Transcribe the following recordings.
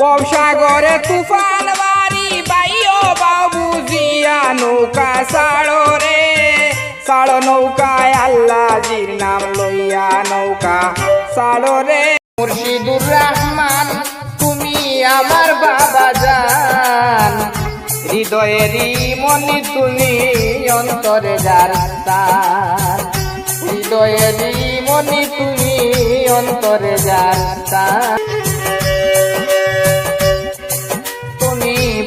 ববসাগরে তুফান বাড়ি বাইও বাবু জিয়া নৌকা সাড়ো রে। সাড়ো নৌকায় আল্লাহজির নাম লইয়া নৌকা সাড়ো রে। মুর্শিদুর রহমান, তুমি আমার বাবা জান। হৃদয়েরই মনি তুমি অন্তরে যার স্থান। হৃদয়েরই মনি তুমি অন্তরে যার স্থান।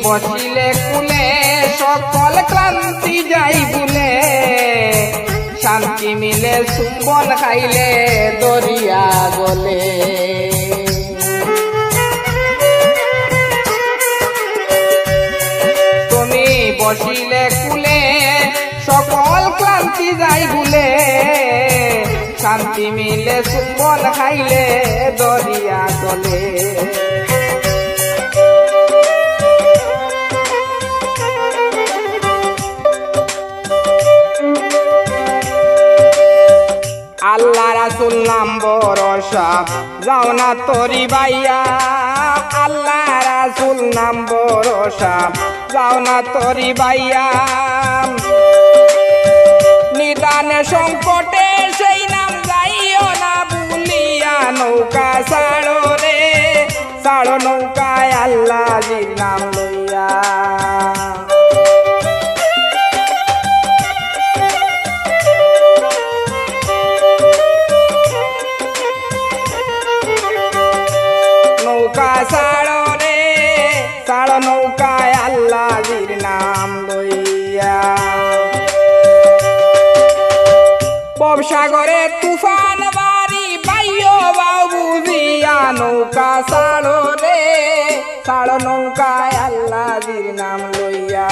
বসিলে কুলে সকল ক্লান্তি যাই বুলে শান্তি মিলে চুম্বন খাইলে দরিয়া গলে। তুমি বসিলে কুলে, সকল ক্লান্তি যাই ভুলে। শান্তি মিলে চুম্বন খাইলে দরিয়া গলে। আল্লাহ নাম বরসা, যাও না তরি বাইয়া আল্লাহ রাসুল নাম বরসা, যাও না তরি বাইয়া নিদানে সংকটে সেই নাম যাইও না ভুলিয়া, নৌকা সাড়ো রে সাড়ো নৌকায় আল্লাহজির নাম লইয়া। সাড়ো নৌকায় আল্লাহজির নাম লইয়া। ববসাগরে তুফান বাড়ি বাইয় বাবু দিয়া নৌকা সাড়ো রে। সাড়ো নৌকায় আল্লাহজির নাম লইয়া।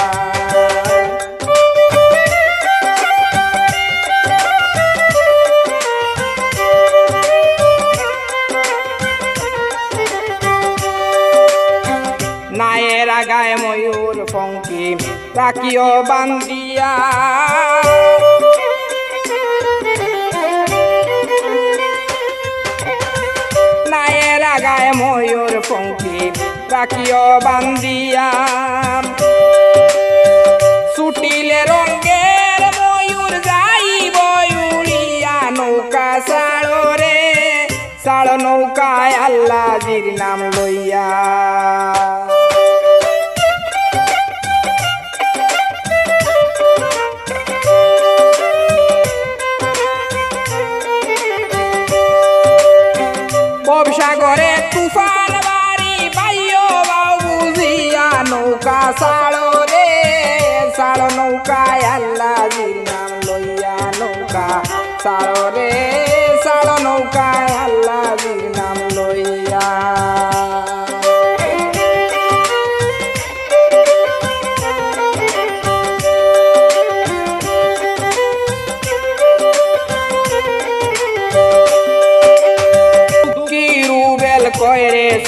আগায় ময়ূর পঙ্কি, রাখিও বান্দিয়া। নায়ের আগায় ময়ূর পঙ্কি, রাখিও বান্দিয়া। ছুটিলে রঙ্গের ময়ূর যাইব উড়িয়া নৌকা সাড়ো রে সাড়ো নৌকায় আল্লাহজির নাম লইয়া। সাড়ো রে নৌকায় আল্লাহজির নাম লইয়া।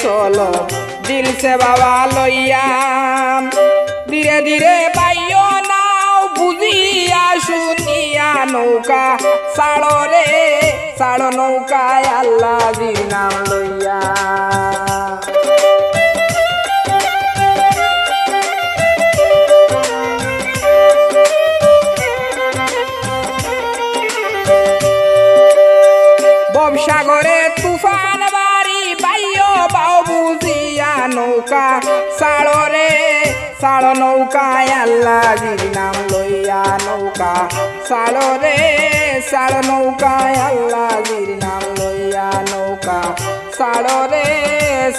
চলো দিল সে বাবা লইয়া। ধীরে ধীরে নাও বুঝিয়া শুনিয়া নৌকা। সাড়ো রে সাড়ো নৌকায় আল্লাহ নাম লইয়া। ববসাগরে তুফান বাড়ি বাইও বাবু জিয়া নৌকা। সাড়ো রে সাড়ো নৌকায় আল্লাহজির নাম নৌকা। সাড়ো রে সাড়ো নৌকায় আল্লাহির নাম লইয়া নৌকা। সাড়ো রে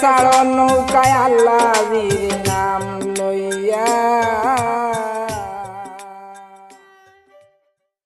সাড়ো নৌকায় আল্লাহির নাম লইয়া